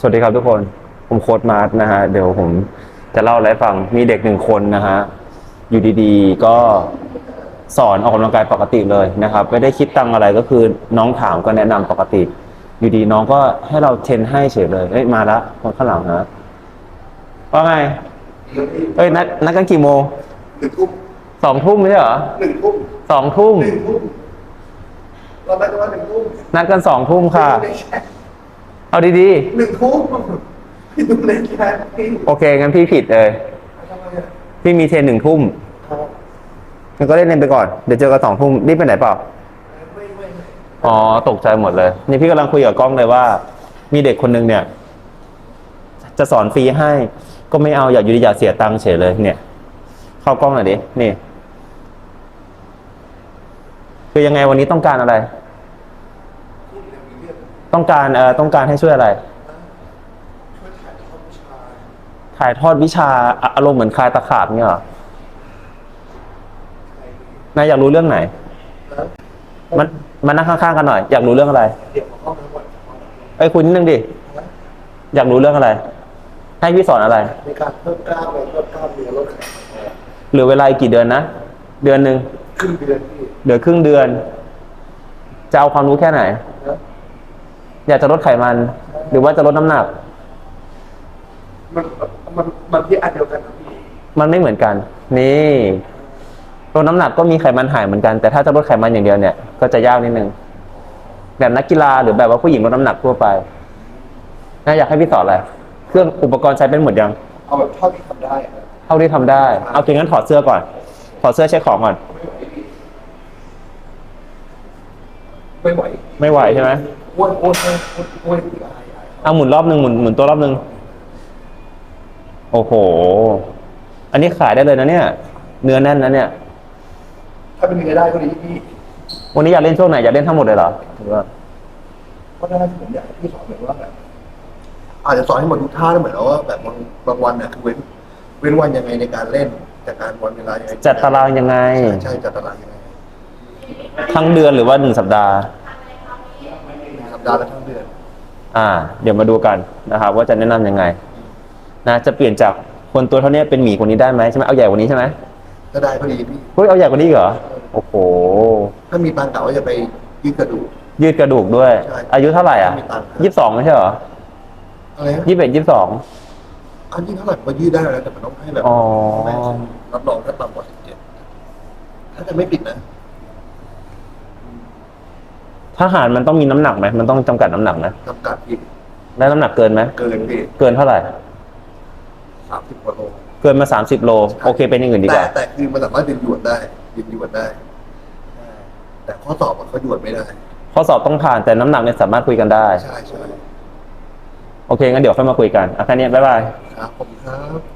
สวัสดีครับทุกคน ผมโค้ดมาร์ทนะฮะ เดี๋ยวผมจะเล่าอะไรให้ฟัง มีเด็กหนึ่งคนนะฮะ อยู่ดีๆ ก็สอนออกกำลังกายปกติเลยนะครับ ไม่ได้คิดตังค์อะไรก็คือน้องถามก็แนะนำปกติ อยู่ดีน้องก็ให้เราเทรนให้เฉยเลย เอ้ยมาละคนข้างหลังนะว่าไง เอ้ยนัดนัดกันกี่โมงหนึ่งทุ่มสองทุ่มไม่ใช่เหรอหนึ่งทุ่มสองทุ่มหนึ่งทุ่มเราได้กันว่าหนึ่งทุ่มนัดกันสองทุ่มค่ะในแชท เอาดีหนึ่งทุ่มพี่ดูในแชทพี่ๆ โอเค งั้นพี่ผิดเลย ทำไมอะพี่มีเทรนหนึ่งทุ่มครับงั้นก็เล่นเล่นไปก่อน เดี๋ยวเจอกันสองทุ่มรีบไปไหนเปล่า ไม่ไม่ไม่อ๋อ ตกใจหมดเลย นี่พี่กำลังคุยกับกล้องเลยว่า มีเด็กคนหนึงเนี่ย จะสอนฟรีให้ ก็ไม่เอาอยากอยู่ดีอยากเสียตังค์เฉยเลย เนี่ย เข้ากล้องหน่อยดิ นี่ คือยังไงวันนี้ต้องการอะไร พูดเรื่องมีเรื่อง ต้องการเอ่อต้องการให้ช่วยอะไร ช่วยถ่ายทอดวิชาถ่ายทอดวิชาอะอารมณ์เหมือนคลายตะขาบเนี่ยเหรอใครนายอยากรู้เรื่องไหนนะมันมานั่งข้างๆกันหน่อย อยากรู้เรื่องอะไรเดี๋ยวมาเข้าทั้งวันเอ้ยคุณนิดนึงดินะอยากรู้เรื่องอะไร ให้พี่สอนอะไร ในการเพิ่มกล้ามเลยเพิ่มกล้ามเนื้อลดไขมันออกเหลือเวลาอีกกี่เดือนนะ เดือนหนึ่งครึ่งเดือนพี่เหลือครึ่งเดือน จะเอาความรู้แค่ไหนนะ อยากจะลดไขมัน หรือว่าจะลดน้ำหนัก มันมันมันที่อันเดียวกันนะพี่มันไม่เหมือนกัน นี่ลดน้ำหนักก็มีไขมันหายเหมือนกัน แต่ถ้าจะลดไขมันอย่างเดียวเนี่ย ก็จะยากนิดนึง แบบนักกีฬาหรือแบบว่าผู้หญิงลดน้ำหนักทั่วไปน่าอยากให้พี่สอนอะไร เครื่องอุปกรณ์ใช้เป็นหมดยัง เอาแบบเท่าที่ทำได้อะเท่าที่ทำได้ เอาตัวงั้นถอดเสื้อก่อน ถอดเสื้อเช็คของก่อน ไม่ไหว ไม่ไหวใช่ไหม อ้วนอ้วนอ้วนอ้วนอ้วนอีกอายอายเอาหมุนรอบหนึ่งหมุนหมุนตัวรอบหนึ่งโอ้โห อันนี้ขายได้เลยนะเนี่ย เนื้อแน่นนะเนี่ย ถ้าเป็นเนื้อได้ก็ดีพี่วันนี้อยากเล่นช่วงไหนอยากเล่นทั้งหมดเลยเหรอหรือว่าเพราะฉะนั้นผมอยากให้พี่สอนแบบว่าแบบอาจจะสอนให้หมดทุกท่าได้เหมือนกับว่าแบบบางบางวันเนี่ยคือเว้นเว้นวันยังไงในการเล่นจัดการวันเวลายังไงจัดตารางยังไงใช่ใช่จัดตารางยังไง ทั้งเดือนหรือว่าหนึ่งสัปดาห์ ดาห์ละทั้งเดือน อ่า เดี๋ยวมาดูกันนะครับ ว่าจะแนะนำยังไง นะ จะเปลี่ยนจากคนตัวเท่านี้เป็นหมีคนนี้ได้ไหมใช่ไหมเอาใหญ่กว่านี้ใช่ไหมก็ได้พอดีพี่ เฮ้ยเอาใหญ่กว่านี้อีกเหรอโอ้โห ถ้ามีตังค์กะว่าจะไปยืดกระดูก ยืดกระดูกด้วย ใช่อายุเท่าไหร่อะมีตังค์ ยี่สิบสองไม่ใช่เหรออะไรนะยี่สิบเอ็ดยี่สิบสอง อันนี้เท่าไหร่ก็ยืดได้แล้วแต่มันต้องให้แบบอ๋อไม่รับรองถ้าต่ำกว่าสิบเจ็ดถ้าจะไม่ปิดนะ ทหารมันต้องมีน้ำหนักไหมมันต้องจำกัดน้ำหนักนะจำกัดพี่แล้วน้ำหนักเกินไหมเกินพี่เกินเท่าไหร่สามสิบกว่าโล เกินมาสามสิบโลโอเคเป็นอย่างอื่นดีกแต่ว่าแต่คือมันสามารถยืนหยวนได้ยืนหยวนได้ แต่ข้อสอบอะเขาหยวนไม่ได้ ข้อสอบต้องผ่านแต่น้ำหนักเนี่ยสามารถคุยกันได้ ใช่ใช่โอเคงั้นเดี๋ยวค่อยมาคุยกันอะแค่นี้บ๊ายบาย ครับผมครับ